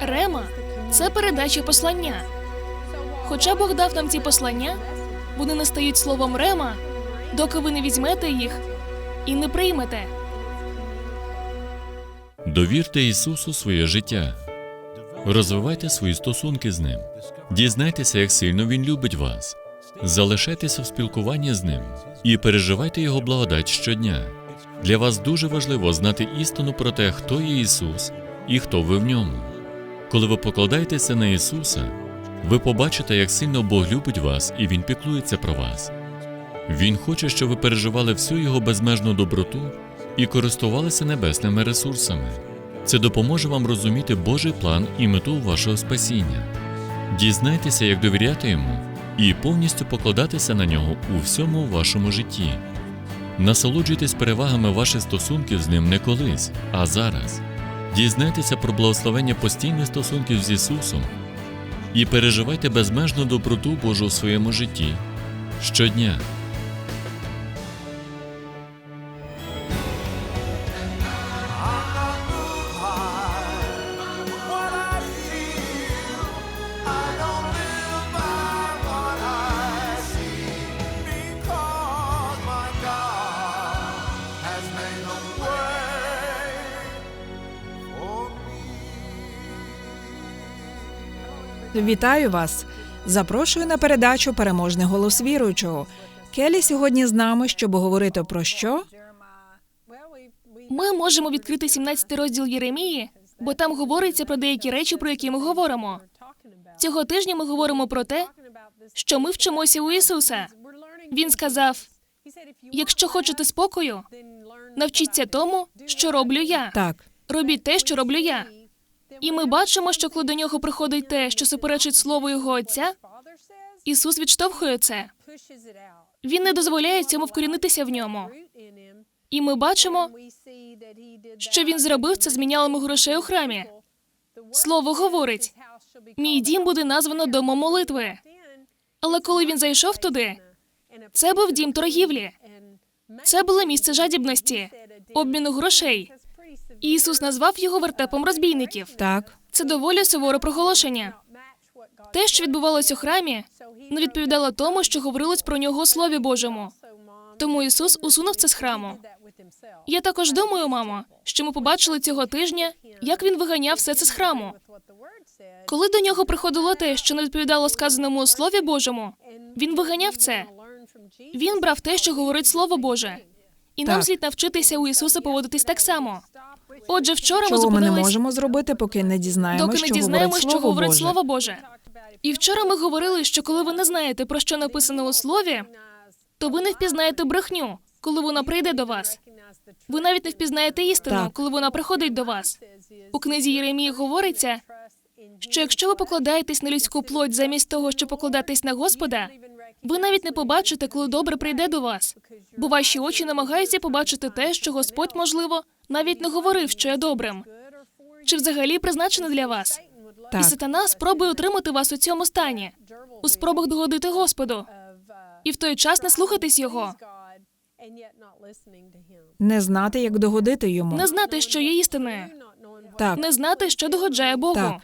Рема це передача послання. Хоча Бог дав нам ці послання, вони не стають словом Рема, доки ви не візьмете їх і не приймете. Довірте Ісусу своє життя. Розвивайте свої стосунки з Ним. Дізнайтеся, як сильно Він любить вас. Залишайтеся в спілкуванні з Ним і переживайте Його благодать щодня. Для вас дуже важливо знати істину про те, хто є Ісус і хто ви в ньому. Коли ви покладаєтеся на Ісуса, ви побачите, як сильно Бог любить вас і Він піклується про вас. Він хоче, щоб ви переживали всю його безмежну доброту і користувалися небесними ресурсами. Це допоможе вам розуміти Божий план і мету вашого спасіння. Дізнайтеся, як довіряти йому і повністю покладатися на нього у всьому вашому житті. Насолоджуйтесь перевагами ваших стосунків з ним не колись, а зараз. Дізнайтеся про благословення постійних стосунків з Ісусом і переживайте безмежну доброту Божу у своєму житті щодня. Вітаю вас! Запрошую на передачу Переможний голос віруючого. Келі сьогодні з нами, щоб говорити про що? Ми можемо відкрити 17 розділ Єремії, бо там говориться про деякі речі, про які ми говоримо. Цього тижня ми говоримо про те, що ми вчимося у Ісуса. Він сказав: якщо хочете спокою, навчіться тому, що роблю я. Так, Робіть те, що роблю я. І ми бачимо, що коли до нього приходить те, що суперечить слову його отця, Ісус відштовхує це. Він не дозволяє цьому вкорінитися в ньому. І ми бачимо, що він зробив це з мінялими грошей у храмі. Слово говорить: мій дім буде названо домом молитви. Але коли він зайшов туди, це був дім торгівлі. Це було місце жадібності, обміну грошей. Ісус назвав його вертепом розбійників. так, Це доволі суворе проголошення. Те, що відбувалося у храмі, не відповідало тому, що говорилось про нього у Слові Божому. Тому Ісус усунув це з храму. Я також думаю, мамо, що ми побачили цього тижня, як він виганяв все це з храму. Коли до нього приходило те, що не відповідало сказаному у Слові Божому, він виганяв це. Він брав те, що говорить Слово Боже. І нам слід навчитися у Ісуса поводитись так само. Отже, вчора ми чого ми не можемо зробити, поки не дізнаємося, доки не що дізнаємо, говорить що говорить Слово Боже. І вчора ми говорили, що коли ви не знаєте, про що написано у слові, то ви не впізнаєте брехню, коли вона прийде до вас. Ви навіть не впізнаєте істину, Так. коли вона приходить до вас. У книзі Єремії говориться, що якщо ви покладаєтесь на людську плоть замість того, щоб покладатись на Господа, ви навіть не побачите, коли добре прийде до вас. Бо ваші очі намагаються побачити те, що Господь, можливо, навіть не говорив, що є добрим. Чи взагалі призначене для вас? І сатана спробує утримати вас у цьому стані, у спробах догодити Господу, і в той час не слухатись його, не знати, як догодити йому. не знати, що є істиною, Так, не знати, що догоджає Богу. Так.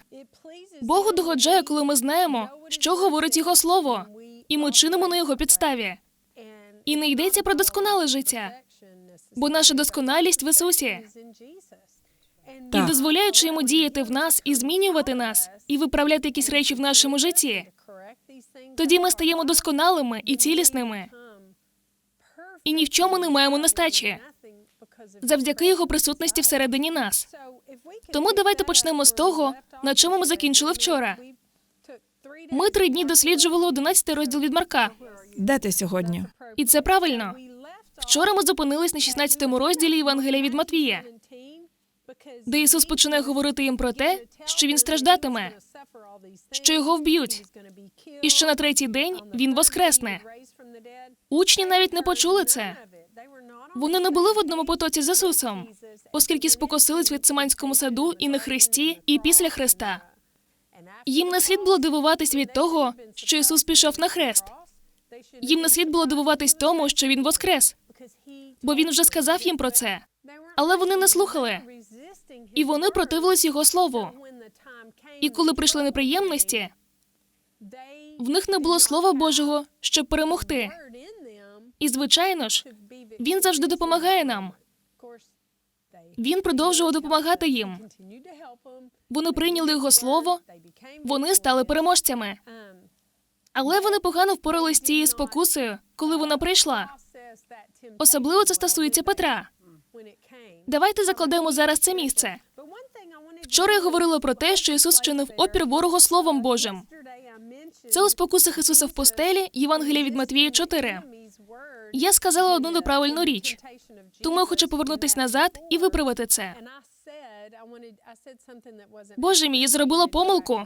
Богу догоджає, коли ми знаємо, що говорить Його слово, і ми чинимо на його підставі. І не йдеться про досконале життя, бо наша досконалість в Ісусі. І дозволяючи йому діяти в нас і змінювати нас, і виправляти якісь речі в нашому житті, тоді ми стаємо досконалими і цілісними, і ні в чому не маємо нестачі завдяки його присутності всередині нас. Тому давайте почнемо з того, на чому ми закінчили вчора. Ми три дні досліджували 11 розділ від Марка, де ти сьогодні? і це правильно. Вчора ми зупинились на 16 розділі Євангелія від Матвія, де Ісус починає говорити їм про те, що він страждатиме, що його вб'ють, і що на третій день він воскресне. Учні навіть не почули це. Вони не були в одному потоці з Ісусом, оскільки спокосились в Гециманському саду і на Христі, і після Христа. Їм не слід було дивуватись від того, що Ісус пішов на хрест. Їм не слід було дивуватись тому, що він воскрес, бо він вже сказав їм про це. Але вони не слухали, і вони противились його слову. І коли прийшли неприємності, в них не було слова Божого, щоб перемогти. І звичайно ж, він завжди допомагає нам. Він продовжував допомагати їм. Вони прийняли його слово, вони стали переможцями. Але вони погано впоралися з цією спокусою, коли вона прийшла. Особливо це стосується Петра. Давайте закладемо зараз це місце. Вчора я говорила про те, що Ісус чинив опір ворогу Словом Божим. Це у спокусах Ісуса в постелі, Євангелія від Матвія 4. Я сказала одну неправильну річ, тому я хочу повернутися назад і виправити це. Боже мій, я зробила помилку.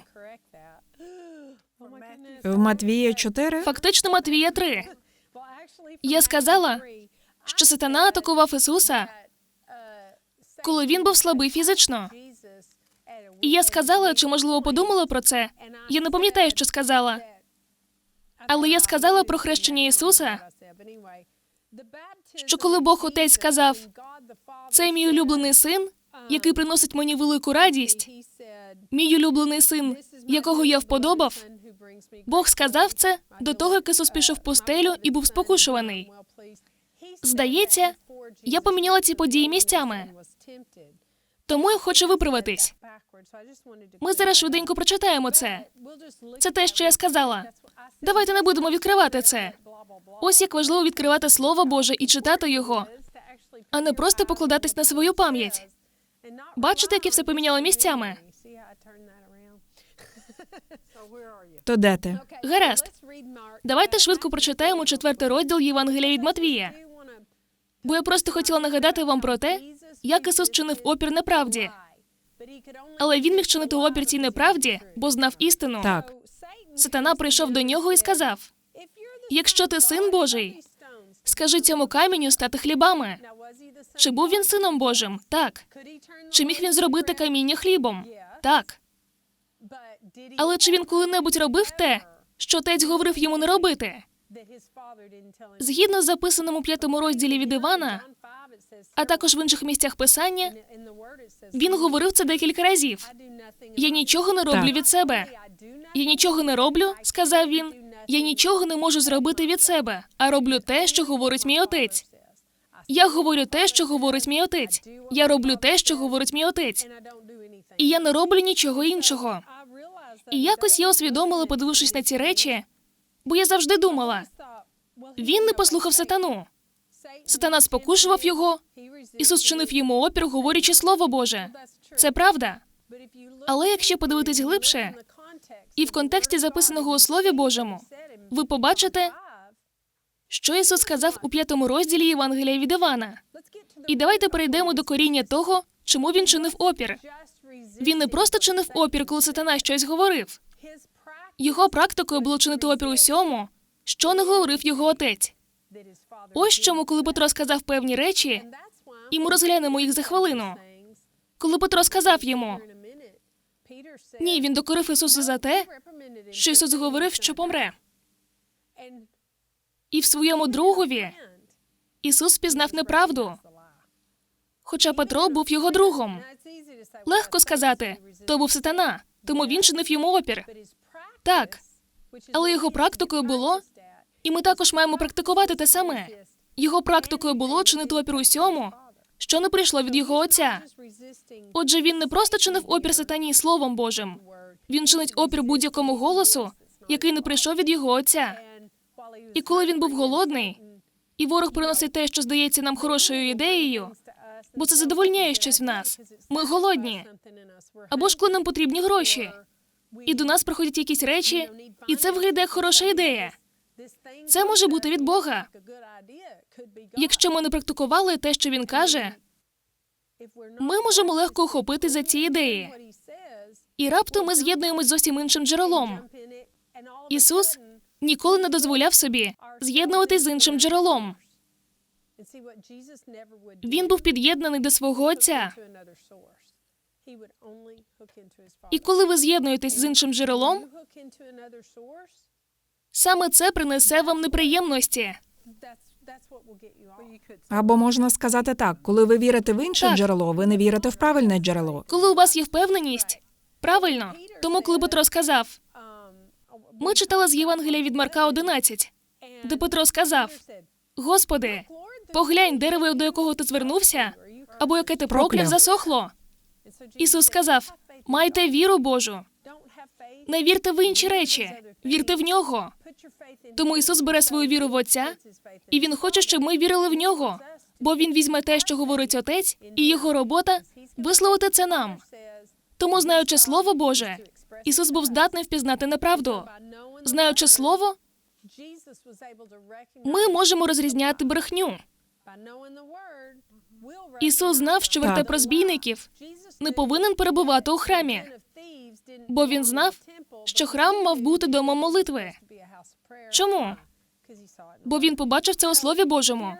В Матвія 4 Фактично Матвія 3. Я сказала, що сатана атакував Ісуса, коли він був слабий фізично. І я сказала, чи можливо подумала про це. Я не пам'ятаю, що сказала. Але я сказала про хрещення Ісуса, що коли Бог Отець сказав, це мій улюблений син, який приносить мені велику радість, мій улюблений син, якого я вподобав. Бог сказав це до того, як Ісус пішов пустелю і був спокушуваний. Здається, я поміняла ці події місцями. Тому я хочу виправитись. Ми зараз швиденько прочитаємо це. Це те, що я сказала. Давайте не будемо відкривати це. Ось як важливо відкривати Слово Боже і читати його, а не просто покладатись на свою пам'ять. Бачите, як я все поміняла місцями? То де ти? Гаразд. Давайте швидко прочитаємо четвертий розділ Євангелія від Матвія. Бо я просто хотіла нагадати вам про те, як Ісус чинив опір неправді. Але він міг чинити опір цій неправді, бо знав істину. Так. Сатана прийшов до нього і сказав: Якщо ти син Божий, скажи цьому каменю стати хлібами. Чи був він сином Божим? Так. Чи міг він зробити каміння хлібом? Так. Але чи він коли-небудь робив те, що отець говорив йому не робити? Згідно з записаним у п'ятому розділі від Івана, а також в інших місцях писання, він говорив це декілька разів. Я нічого не роблю Так. від себе. Я нічого не роблю, сказав він. Я нічого не можу зробити від себе, а роблю те, що говорить мій отець. Я говорю те, що говорить мій отець. Я роблю те, що говорить мій отець. І я не роблю нічого іншого. І якось я усвідомила, подивившись на ці речі, бо я завжди думала, він не послухав сатану. Сатана спокушував його. Ісус чинив йому опір, говорячи Слово Боже. Це правда. Але якщо подивитись глибше, і в контексті записаного у Слові Божому, ви побачите, що Ісус сказав у п'ятому розділі Євангелія від Івана. І давайте перейдемо до коріння того, чому він чинив опір. Він не просто чинив опір, коли сатана щось говорив. Його практикою було чинити опір усьому, що не говорив його отець. Ось чому, коли Петро сказав певні речі, і ми розглянемо їх за хвилину. Коли Петро сказав йому, ні, він докорив Ісуса за те, що Ісус говорив, що помре. І в своєму другові Ісус пізнав неправду, хоча Петро був його другом. Легко сказати, то був сатана, тому він чинив йому опір. Так, але його практикою було, і ми також маємо практикувати те саме. Його практикою було чинити опір усьому, що не прийшло від його отця. Отже, він не просто чинив опір сатані Словом Божим. Він чинить опір будь-якому голосу, який не прийшов від його отця. І коли він був голодний, і ворог приносить те, що здається нам хорошою ідеєю, бо це задовольняє щось в нас. Ми голодні. Або ж коли нам потрібні гроші, і до нас приходять якісь речі, і це виглядає як хороша ідея. Це може бути від Бога. Якщо ми не практикували те, що він каже, ми можемо легко охопити за ці ідеї. І раптом ми з'єднуємось з зовсім іншим джерелом. Ісус ніколи не дозволяв собі з'єднуватись з іншим джерелом. Він був під'єднаний до свого отця. І коли ви з'єднуєтесь з іншим джерелом, саме це принесе вам неприємності. Або можна сказати так, коли ви вірите в інше Так. джерело, ви не вірите в правильне джерело. Коли у вас є впевненість, правильно, Тому, коли Петро сказав, ми читали з Євангелія від Марка 11, де Петро сказав: Господи, поглянь, дерево, до якого ти звернувся, або яке ти прокляв, засохло. Ісус сказав: майте віру Божу, не вірте в інші речі, вірте в нього. Тому Ісус бере свою віру в Отця, і Він хоче, щоб ми вірили в нього, бо Він візьме те, що говорить Отець, і його робота висловити це нам. Тому, знаючи Слово Боже, Ісус був здатний впізнати неправду. Знаючи Слово, ми можемо розрізняти брехню. Ісус знав, що вертеп розбійників не повинен перебувати у храмі, бо він знав, що храм мав бути домом молитви. Чому? Бо він побачив це у Слові Божому.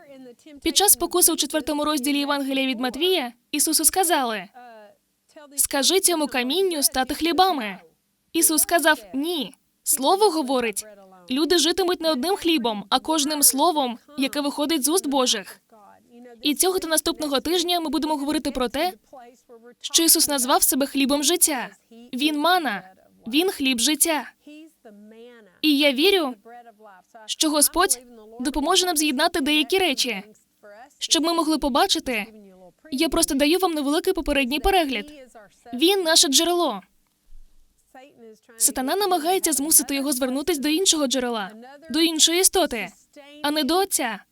Під час спокуси у четвертому розділі Євангелія від Матвія Ісусу сказали: Скажи цьому камінню стати хлібами. Ісус сказав ні. Слово говорить: люди житимуть не одним хлібом, а кожним словом, яке виходить з уст Божих. І цього та наступного тижня ми будемо говорити про те, що Ісус назвав себе хлібом життя. Він мана, він хліб життя. І я вірю, що Господь допоможе нам з'єднати деякі речі, щоб ми могли побачити. Я просто даю вам невеликий попередній перегляд. Він наше джерело. Сатана намагається змусити його звернутись до іншого джерела, до іншої істоти, а не до Отця,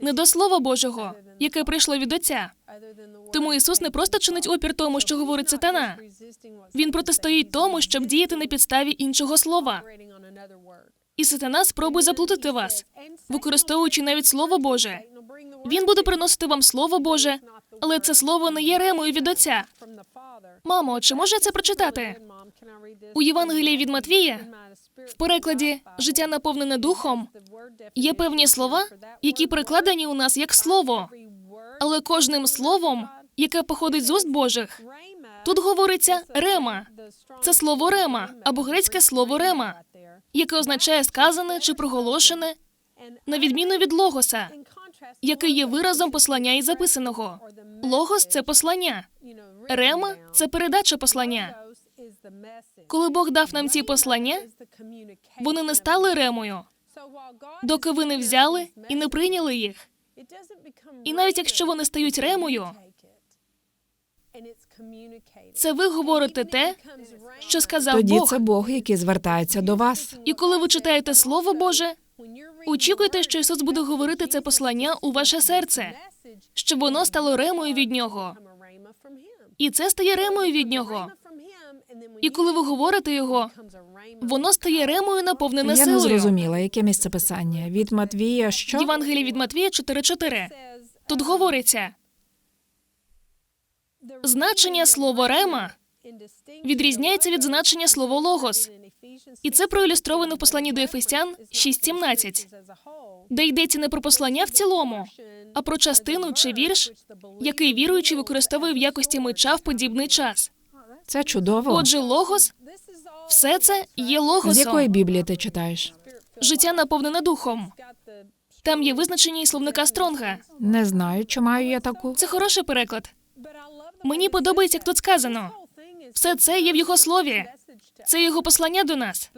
не до Слова Божого, яке прийшло від Отця. Тому Ісус не просто чинить опір тому, що говорить сатана. Він протистоїть тому, щоб діяти на підставі іншого слова. І сатана спробує заплутати вас, використовуючи навіть Слово Боже. Він буде приносити вам Слово Боже, але це слово не є ремою від Отця. Мамо, чи може я це прочитати? У Євангелії від Матвія в перекладі Життя наповнене духом є певні слова, які перекладені у нас як слово, але кожним словом, яке походить з уст Божих, тут говориться рема. Це слово рема або грецьке слово рема, яке означає сказане чи проголошене, на відміну від логоса, який є виразом послання і записаного. Логос це послання. Рема це передача послання. Коли Бог дав нам ці послання, вони не стали ремою, доки ви не взяли і не прийняли їх. І навіть якщо вони стають ремою, це ви говорите те, що сказав Тоді Бог. це Бог, який звертається до вас. І коли ви читаєте Слово Боже, очікуйте, що Ісус буде говорити це послання у ваше серце, щоб воно стало ремою від нього. І це стає ремою від нього. І коли ви говорите його, воно стає ремою наповнене Я не силою. зрозуміла, яке місце писання. Від Матвія що? Євангелії від Матвія 4.4. Тут говориться, значення слова рема відрізняється від значення слова логос. І це проілюстровано в посланні до Ефесян 6.17, де йдеться не про послання в цілому, а про частину чи вірш, який віруючий використовує в якості меча в подібний час. Це чудово. Отже, логос все це є З якої Біблії ти читаєш? Життя наповнене духом. Там є визначення і словника Стронга. Не знаю, чи маю я таку. Це хороший переклад. Мені подобається, як тут сказано. Все це є в його слові. Це його послання до нас.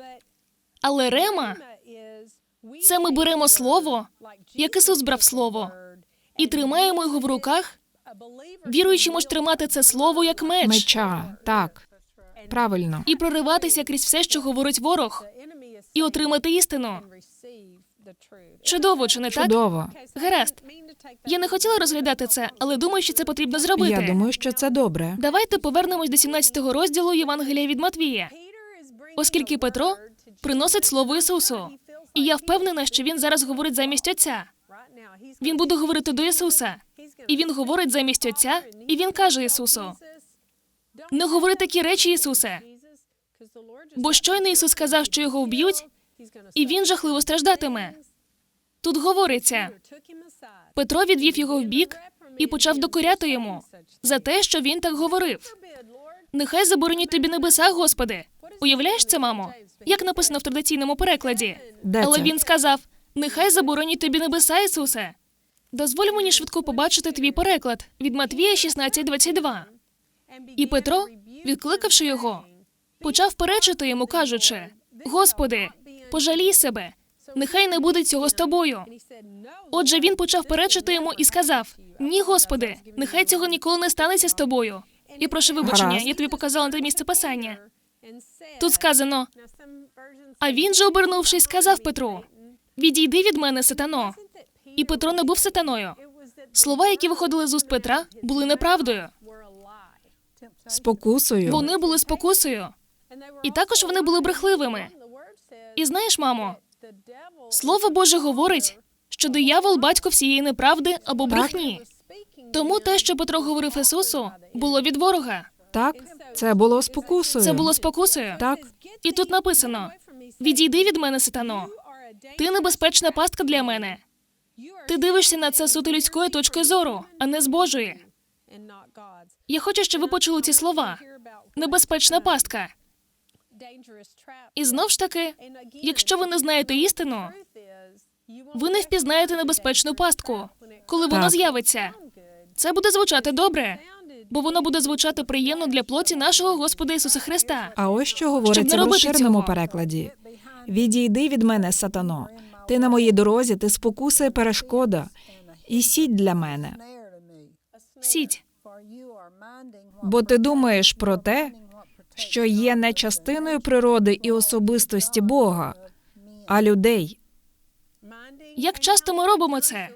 Але рема це ми беремо слово, як Ісус брав слово, і тримаємо його в руках. Віруючі можуть тримати це слово як меч Меча, так. Правильно. і прориватися крізь все, що говорить ворог, і отримати істину. Чудово, чи не так? Чудово. Гаразд. Я не хотіла розглядати це, але думаю, що це потрібно зробити. Я думаю, що це добре. Давайте повернемось до 17 розділу Євангелія від Матвія, оскільки Петро приносить слово Ісусу. І я впевнена, що він зараз говорить замість Отця. Він буде говорити до Ісуса. І він говорить замість Отця, і він каже Ісусу: Не говори такі речі, Ісусе. Бо щойно Ісус сказав, що його вб'ють, і він жахливо страждатиме. Тут говориться: Петро відвів його вбік і почав докоряти йому за те, що він так говорив. Нехай заборонять тобі небеса, Господи. Уявляєш це, мамо? Як написано в традиційному перекладі? Де Але він сказав: Нехай заборонять тобі небеса, Ісусе. Дозволь мені швидко побачити твій переклад від Матвія 16.22. І Петро, відкликавши його, почав перечити йому, кажучи: Господи, пожалій себе, нехай не буде цього з тобою. Отже, він почав перечити йому і сказав: Ні, Господи, нехай цього ніколи не станеться з тобою. Я прошу вибачення, я тобі показала те місце писання. Тут сказано: а він же, обернувшись, сказав Петру: Відійди від мене, сатано. І Петро не був сатаною. Слова, які виходили з уст Петра, були неправдою. Спокусою. Вони були спокусою. І також вони були брехливими. І знаєш, мамо, Слово Боже говорить, що диявол батько всієї неправди або брехні. Тому те, що Петро говорив Ісусу, було від ворога. Так, це було спокусою. Це було спокусою. Так. І тут написано: Відійди від мене, сатано. Ти небезпечна пастка для мене. Ти дивишся на це суто людської точки зору, а не з Божої. Я хочу, щоб ви почули ці слова. Небезпечна пастка. І знов ж таки, якщо ви не знаєте істину, ви не впізнаєте небезпечну пастку, коли вона з'явиться. Це буде звучати добре, бо воно буде звучати приємно для плоті нашого Господа Ісуса Христа. А ось що говориться в розширеному перекладі. Відійди від мене, сатано. Ти на моїй дорозі, ти спокуса і перешкода. І сідь для мене. Сідь. Бо ти думаєш про те, що є не частиною природи і особистості Бога, а людей. Як часто ми робимо це?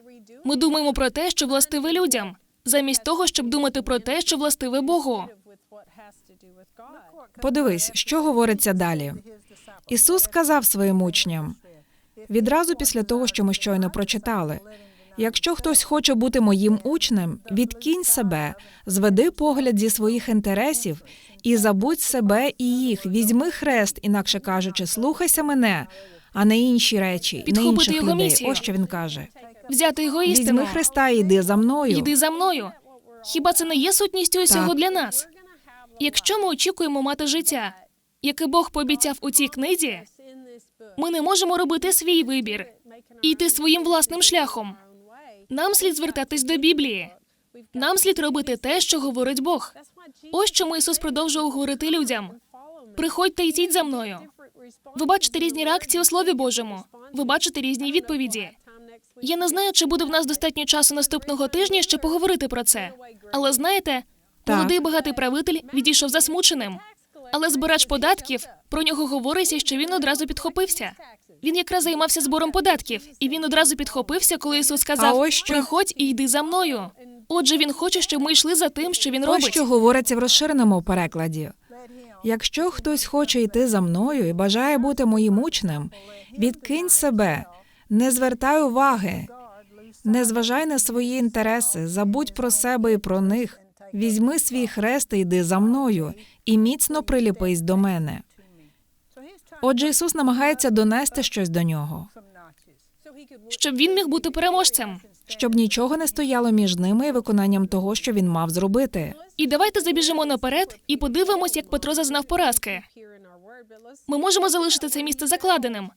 Ми думаємо про те, що властиве людям, замість того, щоб думати про те, що властиве Богу. Подивись, що говориться далі. Ісус сказав своїм учням відразу після того, що ми щойно прочитали. Якщо хтось хоче бути моїм учнем, відкинь себе, зведи погляд зі своїх інтересів і забудь себе і їх. Візьми хрест, інакше кажучи, слухайся мене, а не інші речі, не інших його людей. місію. Ось що він каже. Взяти його Візьми істину. Христа і йди за мною. Йди за мною. Хіба це не є сутністю усього Так. для нас? Якщо ми очікуємо мати життя, яке Бог пообіцяв у цій книзі, ми не можемо робити свій вибір і йти своїм власним шляхом. Нам слід звертатись до Біблії. Нам слід робити те, що говорить Бог. Ось чому Ісус продовжував говорити людям: приходьте йдіть за мною. Ви бачите різні реакції у Слові Божому. Ви бачите різні відповіді. Я не знаю, чи буде в нас достатньо часу наступного тижня, щоб поговорити про це. Але знаєте, молодий багатий правитель відійшов засмученим. Але збирач податків про нього говориться, що він одразу підхопився. Він якраз займався збором податків, і він одразу підхопився, коли Ісус сказав: А ось що- Приходь і йди за мною. Отже, він хоче, щоб ми йшли за тим, що він Ось що говориться в розширеному перекладі. Якщо хтось хоче йти за мною і бажає бути моїм учнем, відкинь себе, не звертай уваги, не зважай на свої інтереси, забудь про себе і про них. Візьми свій хрест і йди за мною, і міцно приліпись до мене. Отже, Ісус намагається донести щось до нього, щоб він міг бути переможцем. щоб нічого не стояло між ними і виконанням того, що він мав зробити. І давайте забіжимо наперед і подивимось, як Петро зазнав поразки. Ми можемо залишити це місце закладеним.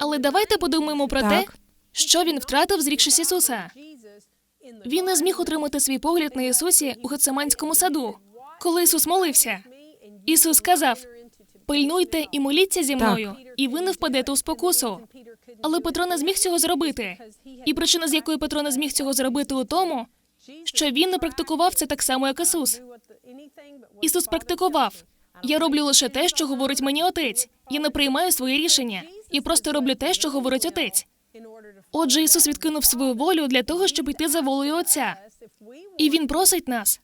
Але давайте подумаємо про те, що він втратив, зрікшись Ісуса. Він не зміг утримати свій погляд на Ісусі у Гецеманському саду, коли Ісус молився. Ісус сказав: пильнуйте і моліться зі мною, і ви не впадете у спокусу. Але Петро не зміг цього зробити. І причина, з якої Петро не зміг цього зробити, у тому, що він не практикував це так само, як Ісус. Ісус практикував. Я роблю лише те, що говорить мені отець. Я не приймаю своє рішення. Я просто роблю те, що говорить отець. Отже, Ісус відкинув свою волю для того, щоб йти за волею Отця. І Він просить нас.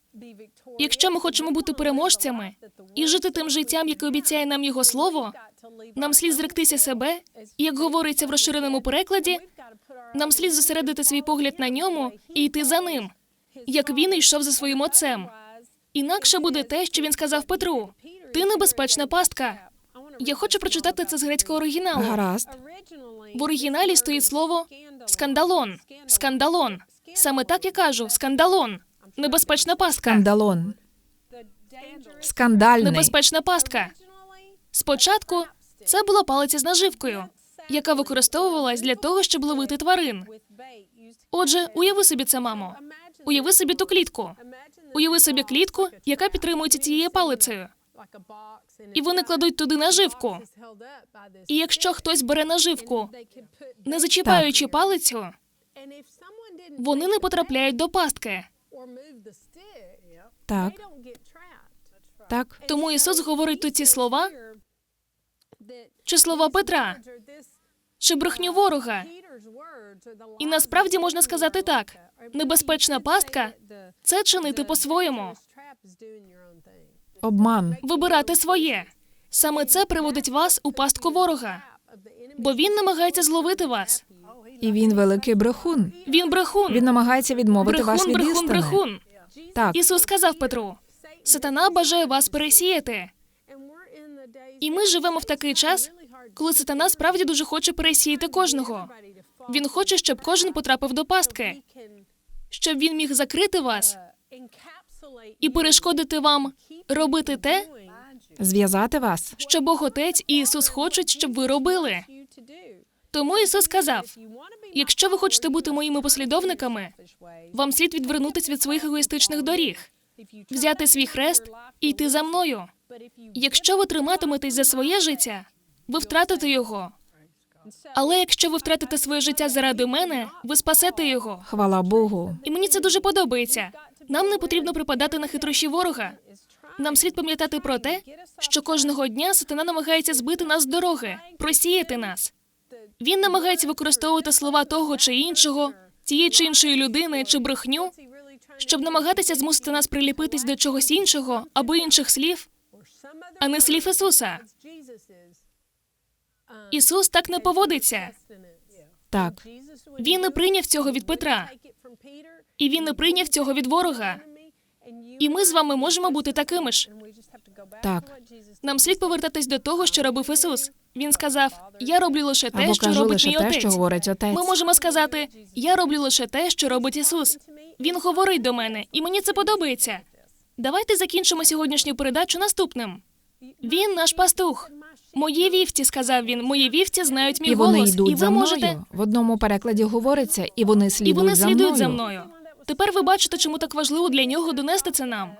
Якщо ми хочемо бути переможцями і жити тим життям, яке обіцяє нам Його слово, нам слід зректися себе, і як говориться в розширеному перекладі, нам слід зосередити свій погляд на ньому і йти за ним, як він йшов за своїм отцем. Інакше буде те, що він сказав Петру: ти небезпечна пастка. Я хочу прочитати це з грецького оригіналу. Гаразд. В оригіналі стоїть слово скандалон. Скандалон. Саме так я кажу: скандалон. Небезпечна пастка. Скандалон. Скандальний. Небезпечна пастка. Спочатку це була палиця з наживкою, яка використовувалась для того, щоб ловити тварин. Отже, уяви собі це, мамо. Уяви собі ту клітку. Уяви собі клітку, яка підтримується цією палицею. І вони кладуть туди наживку. І якщо хтось бере наживку, не зачіпаючи палицю, вони не потрапляють до пастки. Так, так. Тому Ісус говорить тут ці слова чи слова Петра, чи брехню ворога. І насправді можна сказати так: небезпечна пастка це чинити по-своєму, Обман. вибирати своє. Саме це приводить вас у пастку ворога, бо він намагається зловити вас. І він великий брехун. Він брехун, Він намагається відмовити вас брехун, від брехун, істини. брехун. Так, Ісус сказав Петру: Сатана бажає вас пересіяти. І ми живемо в такий час, коли сатана справді дуже хоче пересіяти кожного. Він хоче, щоб кожен потрапив до пастки, щоб він міг закрити вас і перешкодити вам робити те, зв'язати вас. що Бог Отець і Ісус хочуть, щоб ви робили. Тому Ісус сказав: якщо ви хочете бути моїми послідовниками, вам слід відвернутися від своїх егоїстичних доріг, взяти свій хрест і йти за мною. Якщо ви триматиметесь за своє життя, ви втратите його. Але якщо ви втратите своє життя заради мене, ви спасете його. Хвала Богу. І мені це дуже подобається. Нам не потрібно припадати на хитрощі ворога. Нам слід пам'ятати про те, що кожного дня сатана намагається збити нас з дороги, просіяти нас. Він намагається використовувати слова того чи іншого, тієї чи іншої людини чи брехню, щоб намагатися змусити нас приліпитись до чогось іншого або інших слів, а не слів Ісуса. Ісус так не поводиться. Так, Він не прийняв цього від Петра, і він не прийняв цього від ворога. І ми з вами можемо бути такими ж. так. Нам слід повертатись до того, що робив Ісус. Він сказав: Я роблю лише те, Або що кажу робить лише мій те, отець. що говорить отець. Ми можемо сказати: Я роблю лише те, що робить Ісус. Він говорить до мене, і мені це подобається. Давайте закінчимо сьогоднішню передачу наступним. Він наш пастух. Мої вівці, сказав він, мої вівці знають мій І вони голос, йдуть і ви за мною. можете. В одному перекладі говориться, і вони І слідують вони за слідують мною. за мною. Тепер ви бачите, чому так важливо для нього донести це нам.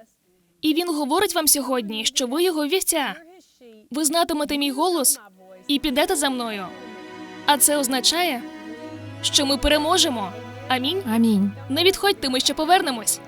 І він говорить вам сьогодні, що ви його вівця. Ви знатимете мій голос і підете за мною. А це означає, що ми переможемо. Амінь. Амінь. Не відходьте, ми ще повернемось.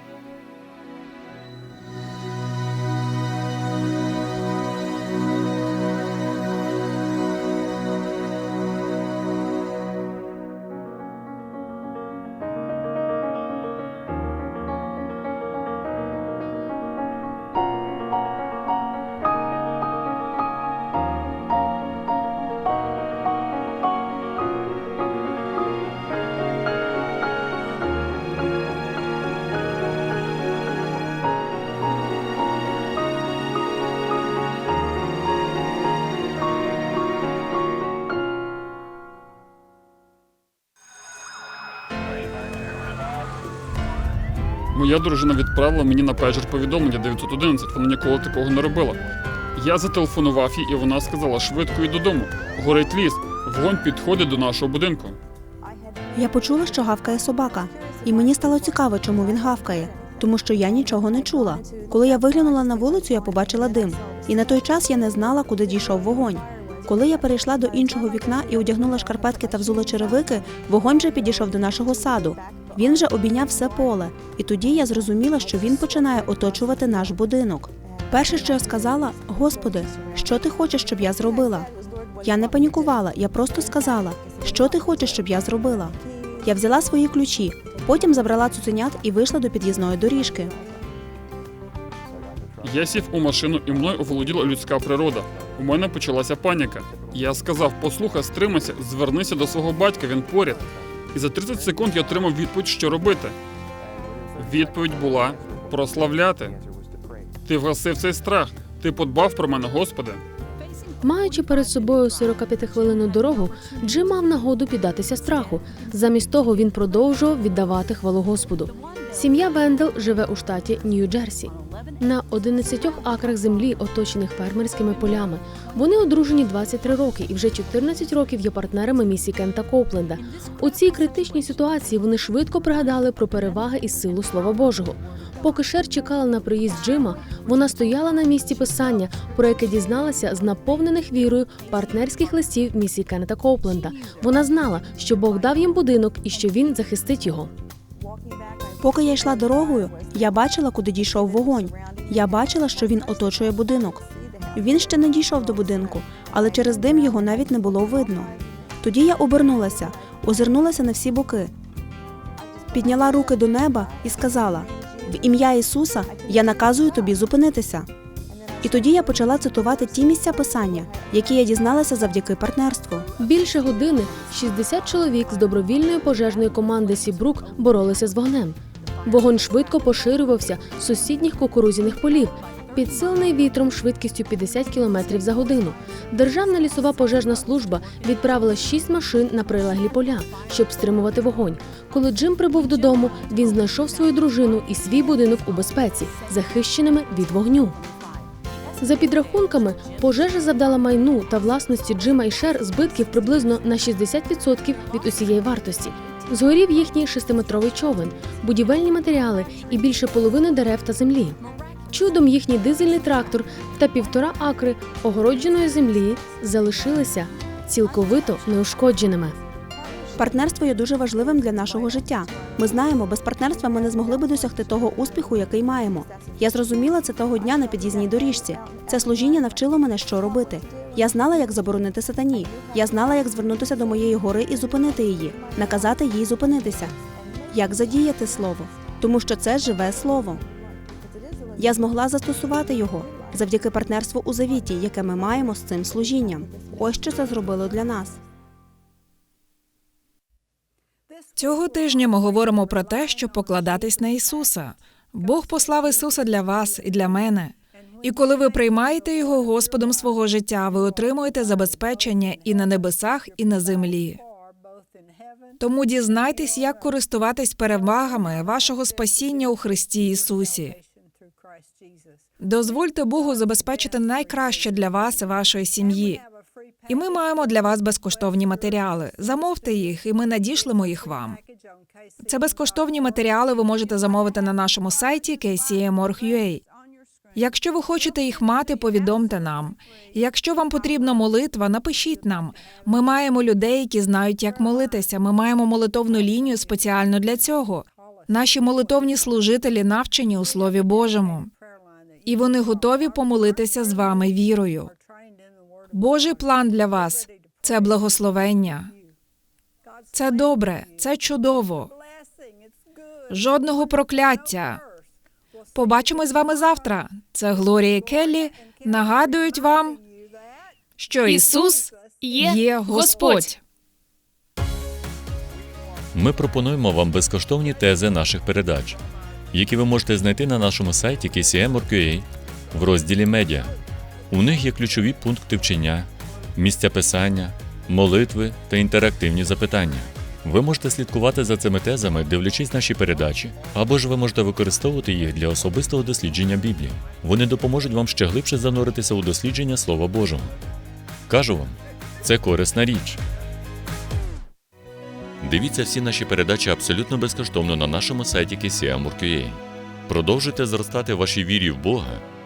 Моя дружина відправила мені на пейджер повідомлення 911, вона ніколи такого не робила. Я зателефонував їй, і вона сказала: швидко і додому. Горить ліс, вогонь підходить до нашого будинку. Я почула, що гавкає собака, і мені стало цікаво, чому він гавкає, тому що я нічого не чула. Коли я виглянула на вулицю, я побачила дим, і на той час я не знала, куди дійшов вогонь. Коли я перейшла до іншого вікна і одягнула шкарпетки та взула черевики, вогонь вже підійшов до нашого саду. Він вже обійняв все поле, і тоді я зрозуміла, що він починає оточувати наш будинок. Перше, що я сказала, Господи, що ти хочеш, щоб я зробила? Я не панікувала, я просто сказала, що ти хочеш, щоб я зробила. Я взяла свої ключі, потім забрала цуценят і вийшла до під'їзної доріжки. Я сів у машину і мною оволоділа людська природа. У мене почалася паніка. Я сказав: послухай, стримайся, звернися до свого батька, він поряд. І за 30 секунд я отримав відповідь, що робити. Відповідь була прославляти. Ти вгасив цей страх. Ти подбав про мене, Господи. Маючи перед собою 45-хвилинну дорогу, Джим мав нагоду піддатися страху. Замість того він продовжував віддавати хвалу Господу. Сім'я Вендел живе у штаті Нью-Джерсі. На 11 акрах землі, оточених фермерськими полями. Вони одружені 23 роки і вже 14 років є партнерами місії Кента Коупленда. У цій критичній ситуації вони швидко пригадали про переваги і силу Слова Божого. Поки Шер чекала на приїзд Джима, вона стояла на місці писання, про яке дізналася з наповнених вірою партнерських листів місії Кеннета Коупленда. Вона знала, що Бог дав їм будинок і що він захистить його. Поки я йшла дорогою, я бачила, куди дійшов вогонь. Я бачила, що він оточує будинок. Він ще не дійшов до будинку, але через дим його навіть не було видно. Тоді я обернулася, озирнулася на всі боки, підняла руки до неба і сказала: В ім'я Ісуса я наказую тобі зупинитися. І тоді я почала цитувати ті місця писання, які я дізналася завдяки партнерству. Більше години 60 чоловік з добровільної пожежної команди Сібрук боролися з вогнем. Вогонь швидко поширювався з сусідніх кукурузяних полів, підсилений вітром швидкістю 50 км за годину. Державна лісова пожежна служба відправила 6 машин на прилеглі поля, щоб стримувати вогонь. Коли Джим прибув додому, він знайшов свою дружину і свій будинок у безпеці, захищеними від вогню. За підрахунками, пожежа завдала майну та власності Джима і Шер збитків приблизно на 60% від усієї вартості. Згорів їхній шестиметровий човен, будівельні матеріали і більше половини дерев та землі. Чудом їхній дизельний трактор та півтора акри огородженої землі залишилися цілковито неушкодженими. Партнерство є дуже важливим для нашого життя. Ми знаємо, без партнерства ми не змогли би досягти того успіху, який маємо. Я зрозуміла це того дня на під'їзній доріжці. Це служіння навчило мене, що робити. Я знала, як заборонити сатані. Я знала, як звернутися до моєї гори і зупинити її, наказати їй зупинитися. Як задіяти слово, тому що це живе слово. Я змогла застосувати його завдяки партнерству у завіті, яке ми маємо з цим служінням. Ось що це зробило для нас. Цього тижня ми говоримо про те, щоб покладатись на Ісуса. Бог послав Ісуса для вас і для мене. І коли ви приймаєте його Господом свого життя, ви отримуєте забезпечення і на небесах, і на землі. Тому дізнайтесь, як користуватись перевагами вашого спасіння у Христі Ісусі. Дозвольте Богу забезпечити найкраще для вас і вашої сім'ї. І ми маємо для вас безкоштовні матеріали. Замовте їх, і ми надішлемо їх вам. Це безкоштовні матеріали ви можете замовити на нашому сайті kcm.org.ua. Якщо ви хочете їх мати, повідомте нам. Якщо вам потрібна молитва, напишіть нам. Ми маємо людей, які знають, як молитися. Ми маємо молитовну лінію спеціально для цього. Наші молитовні служителі навчені у Слові Божому, і вони готові помолитися з вами вірою. Божий план для вас це благословення. Це добре, це чудово. Жодного прокляття. Побачимось з вами завтра. Це Глорія Келлі нагадують вам, що Ісус є, Господь. Ми пропонуємо вам безкоштовні тези наших передач, які ви можете знайти на нашому сайті KCM.org.ua в розділі Медіа. У них є ключові пункти вчення, місця писання, молитви та інтерактивні запитання. Ви можете слідкувати за цими тезами, дивлячись наші передачі, або ж ви можете використовувати їх для особистого дослідження Біблії. Вони допоможуть вам ще глибше зануритися у дослідження Слова Божого. Кажу вам, це корисна річ. Дивіться всі наші передачі абсолютно безкоштовно на нашому сайті KCM.org.ua. Продовжуйте зростати в вашій вірі в Бога